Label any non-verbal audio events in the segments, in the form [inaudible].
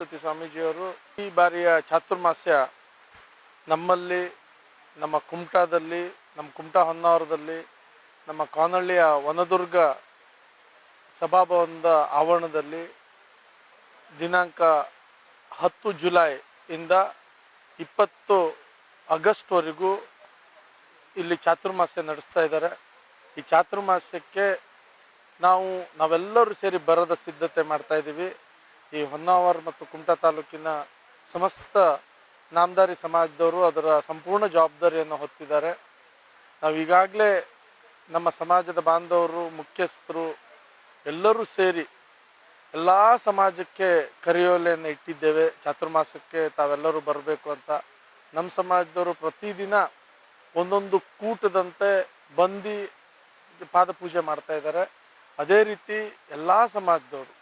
ಸರಸ್ವತಿ ಸ್ವಾಮೀಜಿಯವರು ಈ ಬಾರಿಯ ಚಾತುರ್ಮಾಸ್ಯ ನಮ್ಮಲ್ಲಿ, ನಮ್ಮ ಕುಮಟಾದಲ್ಲಿ, ನಮ್ಮ ಕುಮಟಾ ಹೊನ್ನಾವರದಲ್ಲಿ ನಮ್ಮ ಕಾನಳ್ಳಿಯ ವನದುರ್ಗ ಸಭಾಭವನದ ಆವರಣದಲ್ಲಿ ದಿನಾಂಕ ಹತ್ತು ಜುಲೈ ಇಂದ ಇಪ್ಪತ್ತು ಆಗಸ್ಟ್ವರೆಗೂ ಇಲ್ಲಿ ಚಾತುರ್ಮಾಸ್ಯ ನಡೆಸ್ತಾ ಇದ್ದಾರೆ. ಈ ಚಾತುರ್ಮಾಸ್ಯಕ್ಕೆ ನಾವು ನಾವೆಲ್ಲರೂ ಸೇರಿ ಬರದ ಸಿದ್ಧತೆ ಮಾಡ್ತಾ ಇದ್ದೀವಿ. ಈ ಹೊನ್ನಾವರ ಮತ್ತು ಕುಮಟಾ ತಾಲೂಕಿನ ಸಮಸ್ತ ನಾಮದಾರಿ ಸಮಾಜದವರು ಅದರ ಸಂಪೂರ್ಣ ಜವಾಬ್ದಾರಿಯನ್ನು ಹೊತ್ತಿದ್ದಾರೆ. ನಾವು ಈಗಾಗಲೇ ನಮ್ಮ ಸಮಾಜದ ಬಾಂಧವರು, ಮುಖ್ಯಸ್ಥರು ಎಲ್ಲರೂ ಸೇರಿ ಎಲ್ಲ ಸಮಾಜಕ್ಕೆ ಕರೆಯೋಲೆಯನ್ನು ಇಟ್ಟಿದ್ದೇವೆ. ಚಾತುರ್ಮಾಸಕ್ಕೆ ತಾವೆಲ್ಲರೂ ಬರಬೇಕು ಅಂತ ನಮ್ಮ ಸಮಾಜದವರು ಪ್ರತಿದಿನ ಒಂದೊಂದು ಕೂಟದಂತೆ ಬಂದು ಪಾದಪೂಜೆ ಮಾಡ್ತಾ ಇದ್ದಾರೆ. ಅದೇ ರೀತಿ ಎಲ್ಲ ಸಮಾಜದವರು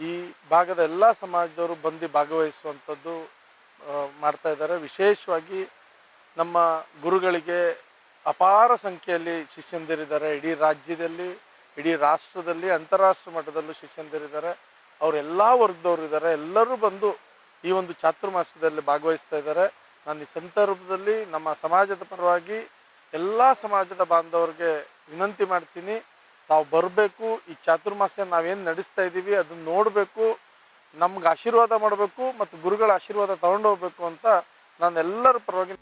ಈ ಭಾಗದ ಎಲ್ಲ ಸಮಾಜದವರು ಬಂದು ಭಾಗವಹಿಸುವಂಥದ್ದು ಮಾಡ್ತಾ ಇದ್ದಾರೆ. ವಿಶೇಷವಾಗಿ ನಮ್ಮ ಗುರುಗಳಿಗೆ ಅಪಾರ ಸಂಖ್ಯೆಯಲ್ಲಿ ಶಿಷ್ಯಂದಿರಿದ್ದಾರೆ ಇಡೀ ರಾಜ್ಯದಲ್ಲಿ, ಇಡೀ ರಾಷ್ಟ್ರದಲ್ಲಿ ಅಂತಾರಾಷ್ಟ್ರ ಮಟ್ಟದಲ್ಲೂ ಶಿಷ್ಯಂದಿರಿದ್ದಾರೆ ಅವರೆಲ್ಲ ವರ್ಗದವರು ಇದ್ದಾರೆ. ಎಲ್ಲರೂ ಬಂದು ಈ ಒಂದು ಚಾತುರ್ಮಾಸದಲ್ಲಿ ಭಾಗವಹಿಸ್ತಾ ಇದ್ದಾರೆ. ನಾನು ಈ ಸಂದರ್ಭದಲ್ಲಿ ನಮ್ಮ ಸಮಾಜದ ಪರವಾಗಿ ಎಲ್ಲ ಸಮಾಜದ ಬಾಂಧವರಿಗೆ ವಿನಂತಿ ಮಾಡ್ತೀನಿ. ತಾವು ಬರಬೇಕು, ಈ ಚಾತುರ್ಮಾಸ್ಯ ನಾವೇನು ನಡೆಸ್ತಾ ಇದ್ದೀವಿ ಅದನ್ನ ನೋಡಬೇಕು, ನಮ್ಗೆ ಆಶೀರ್ವಾದ ಮಾಡಬೇಕು, ಮತ್ತು ಗುರುಗಳ ಆಶೀರ್ವಾದ ತಗೊಂಡು ಹೋಗ್ಬೇಕು ಅಂತ ನಾನು ಎಲ್ಲರ ಪರವಾಗಿ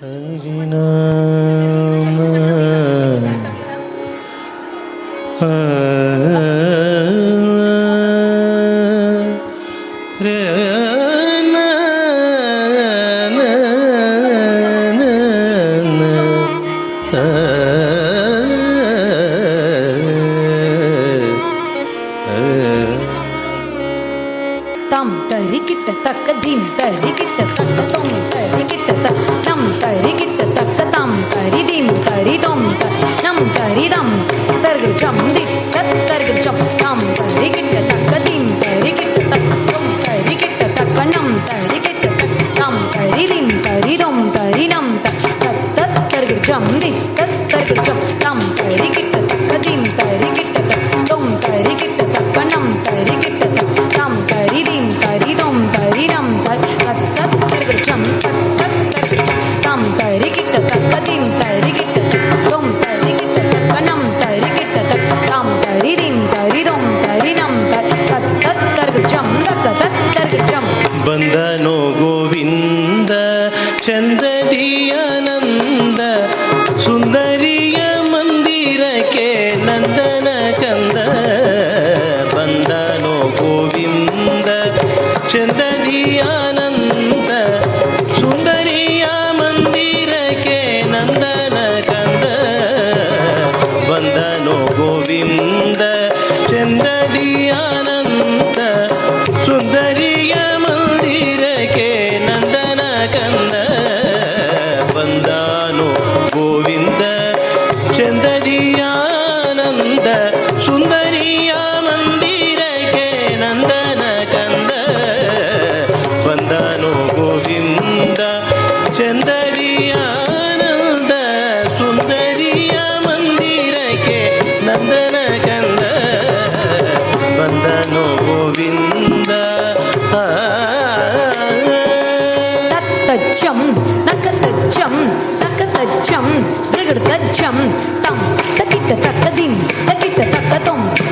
தம் தரிக்கிட்ட தக்க தீம் தரிக்கிட்ட தக்க தொங்க बंधनों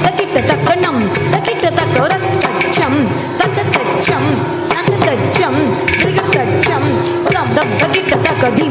தட்டிட்டக்கணம் தட்டிட்டக்கரத்தச்சம் தட்டத்தச்சம் தட்டத்தச்சம் தட்டத்தச்சம் தட்டிட்டக்கதி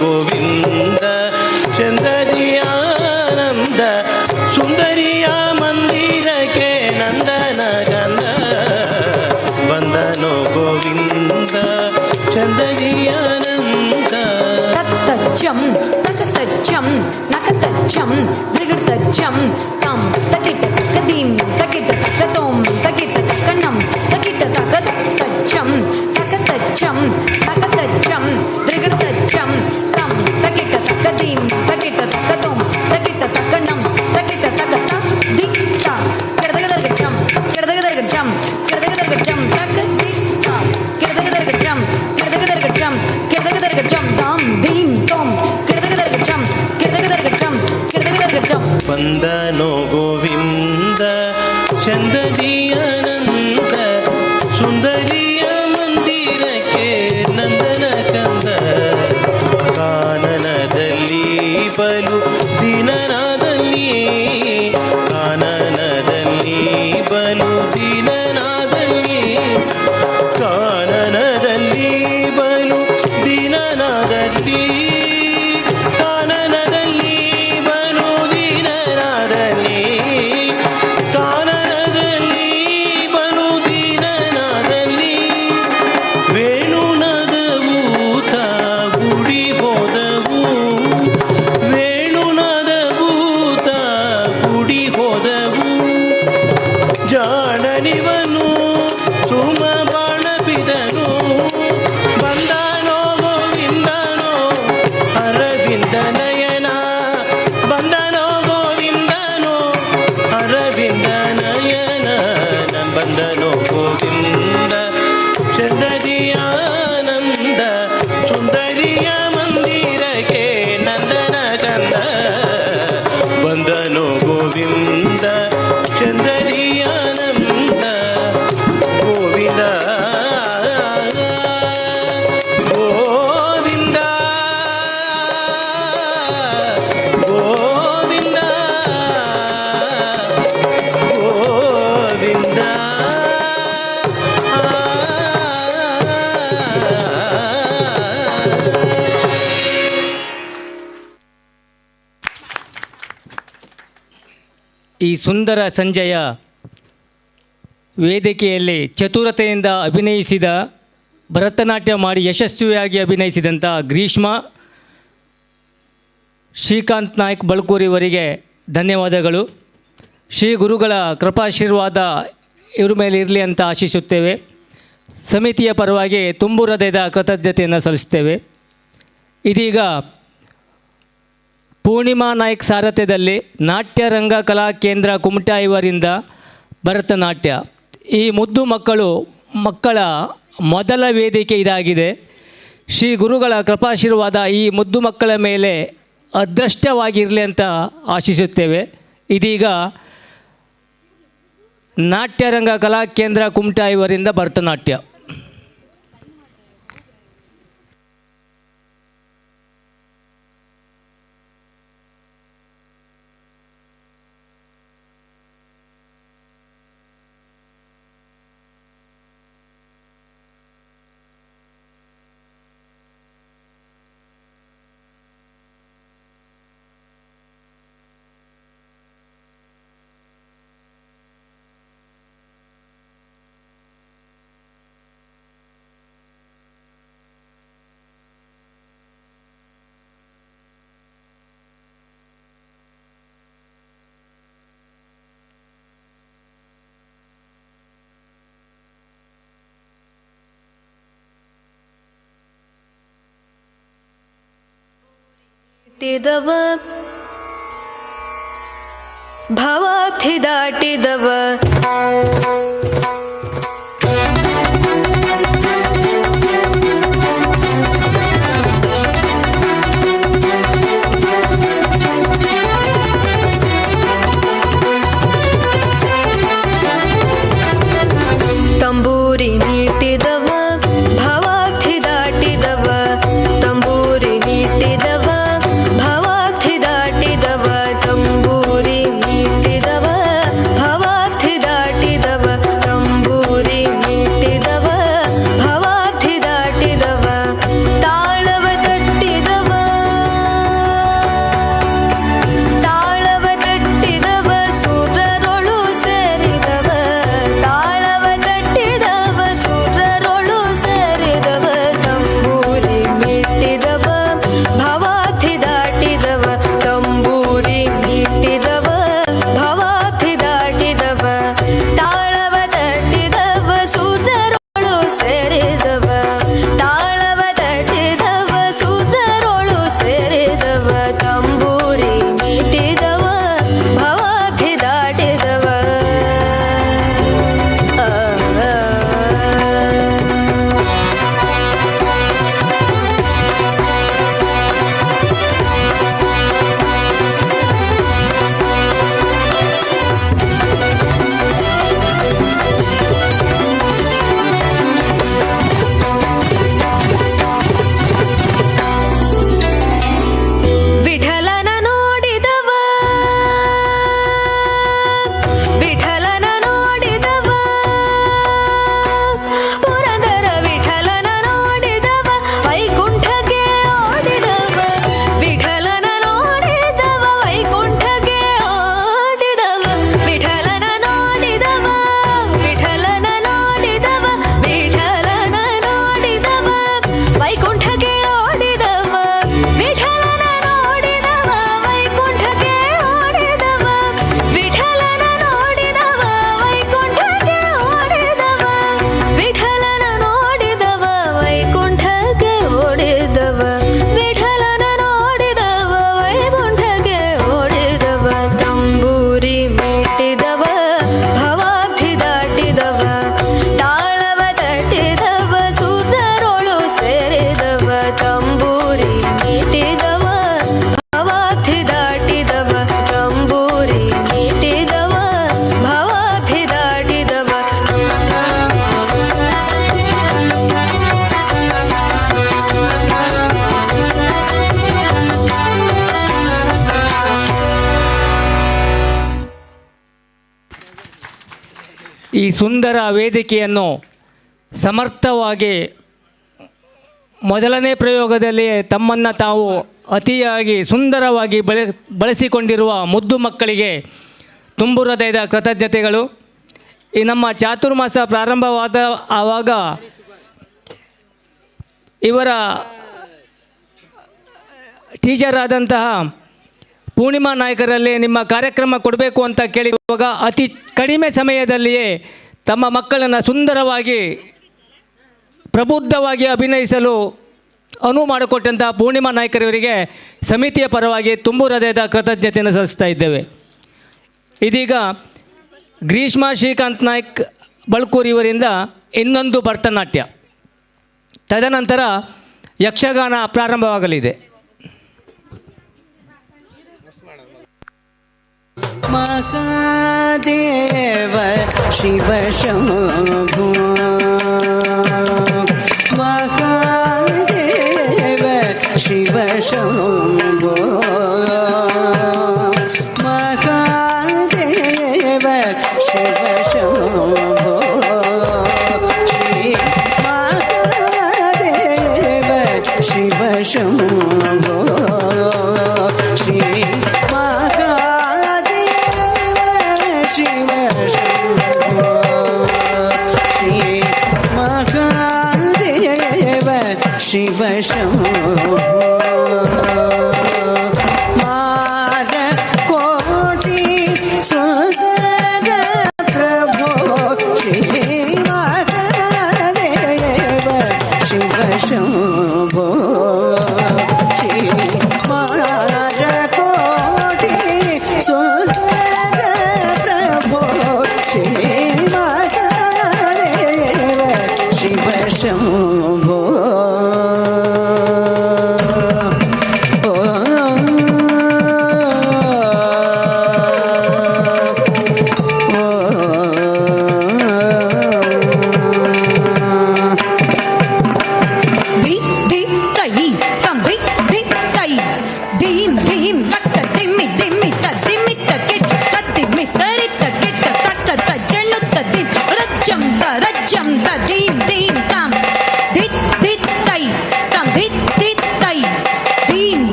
过冰。ಸುಂದರ ಸಂಜೆಯ ವೇದಿಕೆಯಲ್ಲಿ ಚತುರತೆಯಿಂದ ಅಭಿನಯಿಸಿದ ಭರತನಾಟ್ಯ ಮಾಡಿ ಯಶಸ್ವಿಯಾಗಿ ಅಭಿನಯಿಸಿದಂಥ ಗ್ರೀಷ್ಮ, ಶ್ರೀಕಾಂತ್ ನಾಯ್ಕ್ ಬಳ್ಕೂರಿವರಿಗೆ ಧನ್ಯವಾದಗಳು. ಶ್ರೀ ಗುರುಗಳ ಕೃಪಾಶೀರ್ವಾದ ಇವ್ರ ಮೇಲೆ ಇರಲಿ ಅಂತ ಆಶಿಸುತ್ತೇವೆ. ಸಮಿತಿಯ ಪರವಾಗಿ ತುಂಬು ಹೃದಯದ ಕೃತಜ್ಞತೆಯನ್ನು ಸಲ್ಲಿಸುತ್ತೇವೆ. ಇದೀಗ ಪೂರ್ಣಿಮಾ ನಾಯ್ಕ್ ಸಾರಥ್ಯದಲ್ಲಿ ನಾಟ್ಯ ರಂಗ ಕಲಾ ಕೇಂದ್ರ ಕುಮಟಾ ಇವರಿಂದ ಭರತನಾಟ್ಯ. ಈ ಮುದ್ದು ಮಕ್ಕಳು ಮಕ್ಕಳ ಮೊದಲ ವೇದಿಕೆ ಇದಾಗಿದೆ. ಶ್ರೀ ಗುರುಗಳ ಕೃಪಾಶೀರ್ವಾದ ಈ ಮುದ್ದು ಮಕ್ಕಳ ಮೇಲೆ ಅದೃಷ್ಟವಾಗಿರಲಿ ಅಂತ ಆಶಿಸುತ್ತೇವೆ. ಇದೀಗ ನಾಟ್ಯರಂಗ ಕಲಾ ಕೇಂದ್ರ ಕುಮಟಾ ಇವರಿಂದ ಭರತನಾಟ್ಯ. टिदव भवाब्धिदा टिदव ಸುಂದರ ವೇದಿಕೆಯನ್ನು ಸಮರ್ಥವಾಗಿ ಮೊದಲನೇ ಪ್ರಯೋಗದಲ್ಲಿ ತಮ್ಮನ್ನು ತಾವು ಅತಿಯಾಗಿ ಸುಂದರವಾಗಿ ಬಳ, ಬಳಸಿಕೊಂಡಿರುವ ಮುದ್ದು ಮಕ್ಕಳಿಗೆ ತುಂಬು ಹೃದಯದ ಕೃತಜ್ಞತೆಗಳು. ಈ ನಮ್ಮ ಚಾತುರ್ಮಾಸ ಪ್ರಾರಂಭವಾದ ಆವಾಗ ಇವರ ಟೀಚರ್ ಆದಂತಹ ಪೂರ್ಣಿಮಾ ನಾಯಕರಲ್ಲಿ ನಿಮ್ಮ ಕಾರ್ಯಕ್ರಮ ಕೊಡಬೇಕು ಅಂತ ಕೇಳಿರುವಾಗ ಅತಿ ಕಡಿಮೆ ಸಮಯದಲ್ಲಿಯೇ ತಮ್ಮ ಮಕ್ಕಳನ್ನು ಸುಂದರವಾಗಿ, ಪ್ರಬುದ್ಧವಾಗಿ ಅಭಿನಯಿಸಲು ಅನುವು ಮಾಡಿಕೊಟ್ಟಂಥ ಪೂರ್ಣಿಮಾ ನಾಯ್ಕರವರಿಗೆ ಸಮಿತಿಯ ಪರವಾಗಿ ತುಂಬು ಹೃದಯದ ಕೃತಜ್ಞತೆಯನ್ನು ಸಲ್ಲಿಸ್ತಾ ಇದ್ದೇವೆ. ಇದೀಗ ಗ್ರೀಷ್ಮ ಶ್ರೀಕಾಂತ್ ನಾಯ್ಕ್ ಬಳ್ಕೂರ್ ಇವರಿಂದ ಇನ್ನೊಂದು ಭರತನಾಟ್ಯ. ತದನಂತರ ಯಕ್ಷಗಾನ ಪ್ರಾರಂಭವಾಗಲಿದೆ. महादेव शिव भु शिव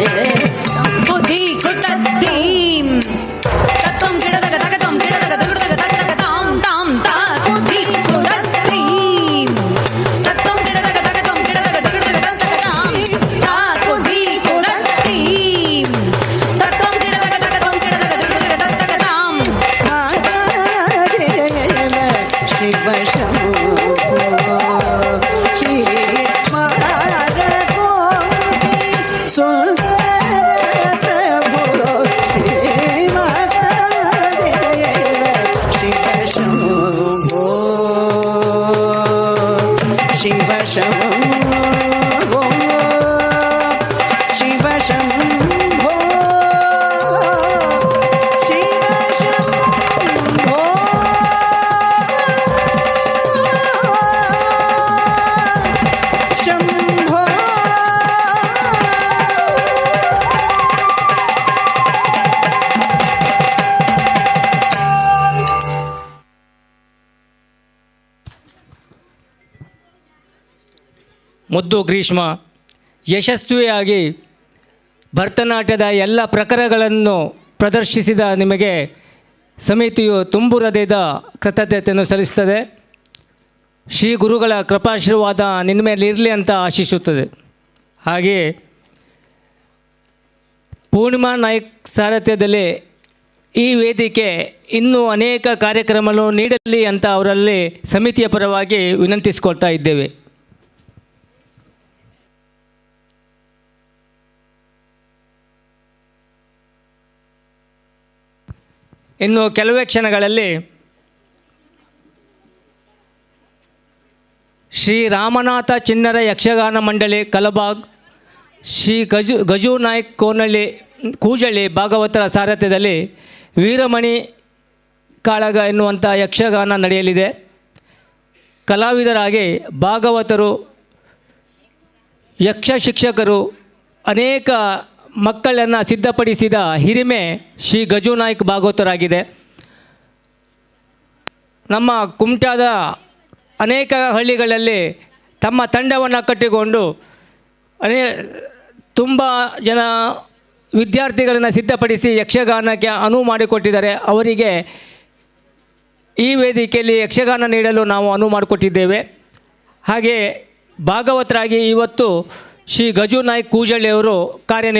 诶 [laughs] 诶 ಗ್ರೀಷ್ಮ, ಯಶಸ್ವಿಯಾಗಿ ಭರತನಾಟ್ಯದ ಎಲ್ಲ ಪ್ರಕಾರಗಳನ್ನು ಪ್ರದರ್ಶಿಸಿದ ನಿಮಗೆ ಸಮಿತಿಯು ತುಂಬು ಹೃದಯದ ಕೃತಜ್ಞತೆಯನ್ನು ಸಲ್ಲಿಸುತ್ತದೆ. ಶ್ರೀ ಗುರುಗಳ ಕೃಪಾಶೀರ್ವಾದ ನಿನ್ನ ಮೇಲೆ ಇರಲಿ ಅಂತ ಆಶಿಸುತ್ತದೆ. ಹಾಗೆಯೇ ಪೂರ್ಣಿಮಾ ನಾಯಕ್ ಸಾರಥ್ಯದಲ್ಲಿ ಈ ವೇದಿಕೆ ಇನ್ನೂ ಅನೇಕ ಕಾರ್ಯಕ್ರಮಗಳು ನೀಡಲಿ ಅಂತ ಅವರಲ್ಲಿ ಸಮಿತಿಯ ಪರವಾಗಿ ವಿನಂತಿಸಿಕೊಳ್ತಾ ಇದ್ದೇವೆ. ಇನ್ನು ಕೆಲವೇ ಕ್ಷಣಗಳಲ್ಲಿ ಶ್ರೀ ರಾಮನಾಥ ಚಿನ್ನರ ಯಕ್ಷಗಾನ ಮಂಡಳಿ ಕಲಬಾಗ್, ಶ್ರೀ ಗಜು ಗಜು ನಾಯ್ಕ್ ಕೋನಳ್ಳಿ, ಕೂಜಳ್ಳಿ ಭಾಗವತರ ಸಾರಥ್ಯದಲ್ಲಿ ವೀರಮಣಿ ಕಾಳಗ ಎನ್ನುವಂಥ ಯಕ್ಷಗಾನ ನಡೆಯಲಿದೆ. ಕಲಾವಿದರಾಗಿ ಭಾಗವತರು, ಯಕ್ಷ ಶಿಕ್ಷಕರು, ಅನೇಕ ಮಕ್ಕಳನ್ನು ಸಿದ್ಧಪಡಿಸಿದ ಹಿರಿಮೆ ಶ್ರೀ ಗಜುನಾಯ್ಕ ಭಾಗವತರಾಗಿದೆ. ನಮ್ಮ ಕುಮಟಾದ ಅನೇಕ ಹಳ್ಳಿಗಳಲ್ಲಿ ತಮ್ಮ ತಂಡವನ್ನು ಕಟ್ಟಿಕೊಂಡು ಅನೇ ತುಂಬ ಜನ ವಿದ್ಯಾರ್ಥಿಗಳನ್ನು ಸಿದ್ಧಪಡಿಸಿ ಯಕ್ಷಗಾನಕ್ಕೆ ಅನುವು ಮಾಡಿಕೊಟ್ಟಿದ್ದಾರೆ. ಅವರಿಗೆ ಈ ವೇದಿಕೆಯಲ್ಲಿ ಯಕ್ಷಗಾನ ನೀಡಲು ನಾವು ಅನುವು ಮಾಡಿಕೊಟ್ಟಿದ್ದೇವೆ. ಹಾಗೆ ಭಾಗವತರಾಗಿ ಇವತ್ತು ಶ್ರೀ ಗಜು ನಾಯ್ಕ್ ಕೂಜಳ್ಳಿಯವರು ಕಾರ್ಯನಿರ್ವ